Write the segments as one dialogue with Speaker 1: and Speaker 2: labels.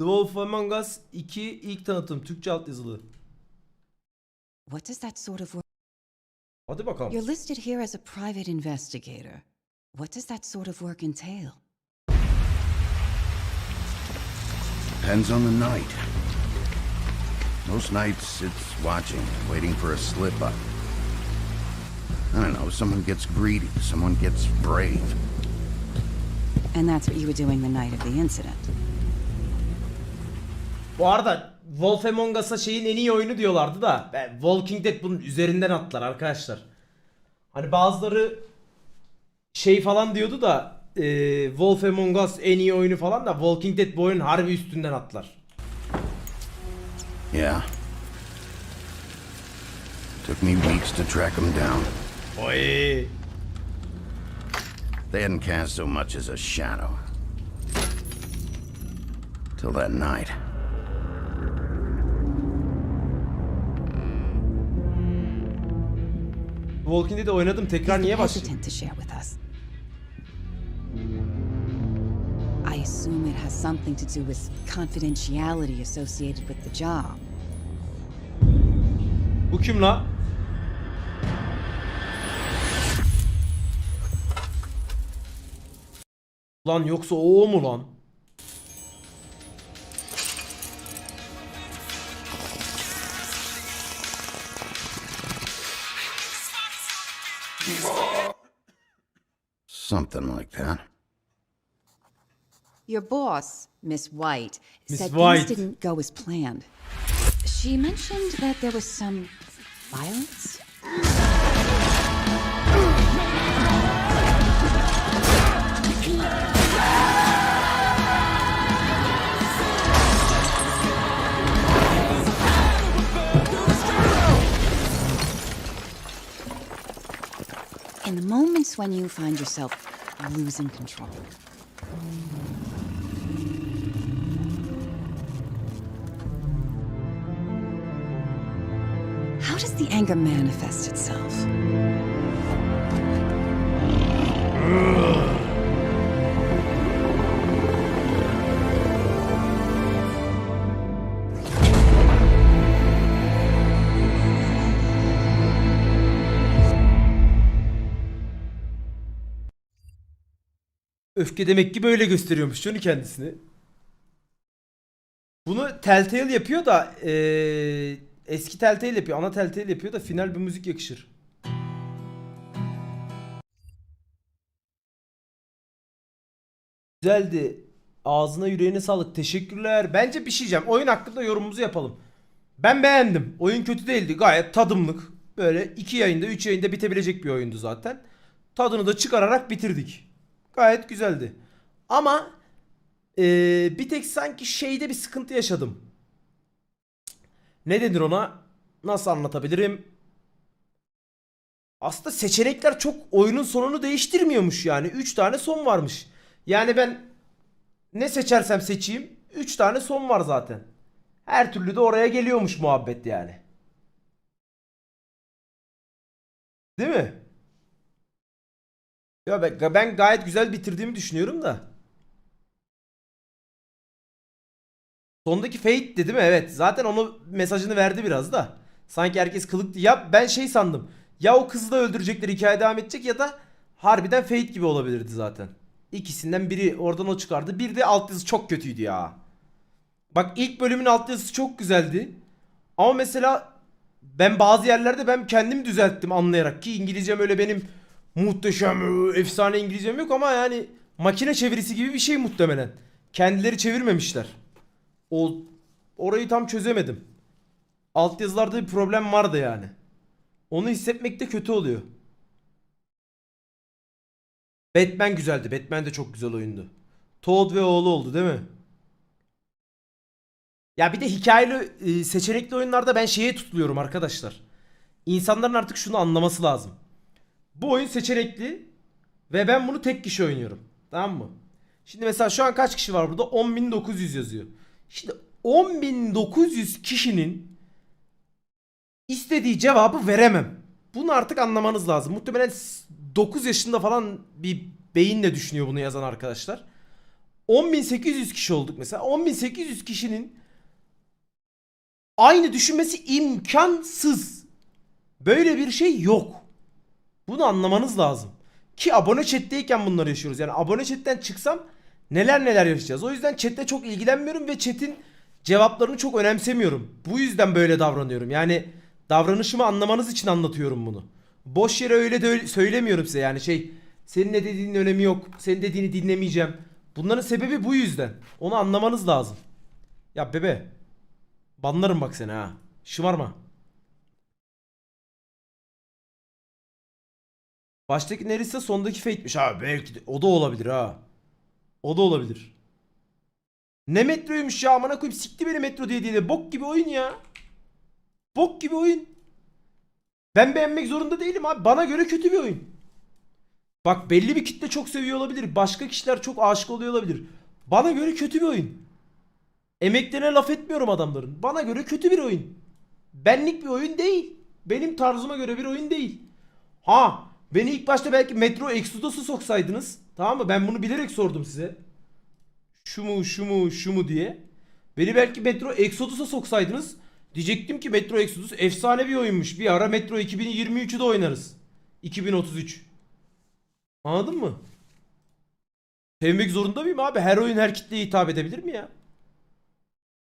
Speaker 1: The Wolf Among Us 2 ilk tanıtım Türkçe alt yazılı.
Speaker 2: What does that sort of work?
Speaker 1: Hadi bakalım.
Speaker 2: You're listed here as a private investigator. What does that sort of work entail?
Speaker 3: Depends on the night. Most nights it's watching, waiting for a slip up. I don't know, someone gets greedy, someone gets brave.
Speaker 2: And that's what you were doing the night of the incident.
Speaker 1: Bu arada Wolf Among Us'a şeyin en iyi oyunu diyorlardı da ben Walking Dead bunun üzerinden attılar arkadaşlar. Hani bazıları şey falan diyordu da e, Wolf Among Us en iyi oyunu falan da Walking Dead bu oyunun harbi üstünden attılar.
Speaker 3: Yeah. Took me weeks to track them down.
Speaker 1: Oy.
Speaker 3: They hadn't cast so much as a shadow. Till that night.
Speaker 1: Walking Dead'i oynadım tekrar niye başlayayım?
Speaker 2: I assume it has something to do with confidentiality associated with the job.
Speaker 1: Bu kim la? Lan yoksa o mu lan?
Speaker 3: Something like that.
Speaker 2: Your boss, Miss White,
Speaker 1: Miss
Speaker 2: said
Speaker 1: White.
Speaker 2: things didn't go as planned. She mentioned that there was some violence. In the moments when you find yourself losing control, How does the anger manifest itself?
Speaker 1: Öfke demek ki böyle gösteriyormuş Johnny kendisini. Bunu Telltale yapıyor da eee, eski Telltale yapıyor. Ana Telltale yapıyor da final bir müzik yakışır. Güzeldi. Ağzına yüreğine sağlık. Teşekkürler. Bence bir şey diyeceğim. Oyun hakkında yorumumuzu yapalım. Ben beğendim. Oyun kötü değildi. Gayet tadımlık. Böyle 2 yayında 3 yayında bitebilecek bir oyundu zaten. Tadını da çıkararak bitirdik. Gayet güzeldi. Ama eee, bir tek sanki şeyde bir sıkıntı yaşadım. Ne denir ona? Nasıl anlatabilirim? Aslında seçenekler çok oyunun sonunu değiştirmiyormuş yani. 3 tane son varmış. Yani ben ne seçersem seçeyim 3 tane son var zaten. Her türlü de oraya geliyormuş muhabbet yani. Değil mi? Ya ben, ben gayet güzel bitirdiğimi düşünüyorum da. Sondaki Fate dedi mi? Evet. Zaten onu mesajını verdi biraz da. Sanki herkes kılık ya ben şey sandım. Ya o kızı da öldürecekler hikaye devam edecek ya da harbiden Fate gibi olabilirdi zaten. İkisinden biri oradan o çıkardı. Bir de alt yazı çok kötüydü ya. Bak ilk bölümün alt yazısı çok güzeldi. Ama mesela ben bazı yerlerde ben kendim düzelttim anlayarak ki İngilizcem öyle benim muhteşem efsane İngilizcem yok ama yani makine çevirisi gibi bir şey muhtemelen. Kendileri çevirmemişler. O orayı tam çözemedim. Altyazılarda bir problem vardı yani. Onu hissetmek de kötü oluyor. Batman güzeldi. Batman de çok güzel oyundu. Toad ve oğlu oldu değil mi? Ya bir de hikayeli e, seçenekli oyunlarda ben şeye tutuluyorum arkadaşlar. İnsanların artık şunu anlaması lazım. Bu oyun seçenekli ve ben bunu tek kişi oynuyorum. Tamam mı? Şimdi mesela şu an kaç kişi var burada? 10.900 yazıyor. Şimdi 10.900 kişinin istediği cevabı veremem. Bunu artık anlamanız lazım. Muhtemelen 9 yaşında falan bir beyinle düşünüyor bunu yazan arkadaşlar. 10.800 kişi olduk mesela. 10.800 kişinin aynı düşünmesi imkansız. Böyle bir şey yok. Bunu anlamanız lazım. Ki abone chat'teyken bunları yaşıyoruz. Yani abone chat'ten çıksam neler neler yaşayacağız. O yüzden chat'te çok ilgilenmiyorum ve chat'in cevaplarını çok önemsemiyorum. Bu yüzden böyle davranıyorum. Yani davranışımı anlamanız için anlatıyorum bunu. Boş yere öyle de öyle söylemiyorum size yani şey senin ne dediğinin önemi yok. Senin dediğini dinlemeyeceğim. Bunların sebebi bu yüzden. Onu anlamanız lazım. Ya bebe banlarım bak seni ha. Şımarma. Baştaki Nerissa sondaki Fate'miş ha belki de o da olabilir ha. O da olabilir. Ne metroymuş ya amına koyayım sikti beni metro diye diye bok gibi oyun ya. Bok gibi oyun. Ben beğenmek zorunda değilim abi. Bana göre kötü bir oyun. Bak belli bir kitle çok seviyor olabilir. Başka kişiler çok aşık oluyor olabilir. Bana göre kötü bir oyun. Emeklerine laf etmiyorum adamların. Bana göre kötü bir oyun. Benlik bir oyun değil. Benim tarzıma göre bir oyun değil. Ha beni ilk başta belki Metro Exodus'u soksaydınız. Tamam mı? Ben bunu bilerek sordum size. Şu mu şu mu şu mu diye. Beni belki Metro Exodus'a soksaydınız. Diyecektim ki Metro Exodus efsane bir oyunmuş. Bir ara Metro 2023'ü de oynarız. 2033. Anladın mı? Sevmek zorunda mıyım abi? Her oyun her kitleye hitap edebilir mi ya?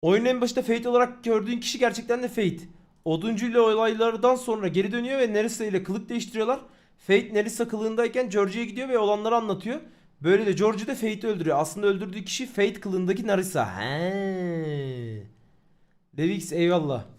Speaker 1: Oyunun en başında Fate olarak gördüğün kişi gerçekten de Fate. Oduncu ile olaylardan sonra geri dönüyor ve Nerissa ile kılık değiştiriyorlar. Fate Nerissa kılığındayken George'ya gidiyor ve olanları anlatıyor. Böyle de George de Fate'i öldürüyor. Aslında öldürdüğü kişi Fate kılığındaki Narissa. He. Levix eyvallah.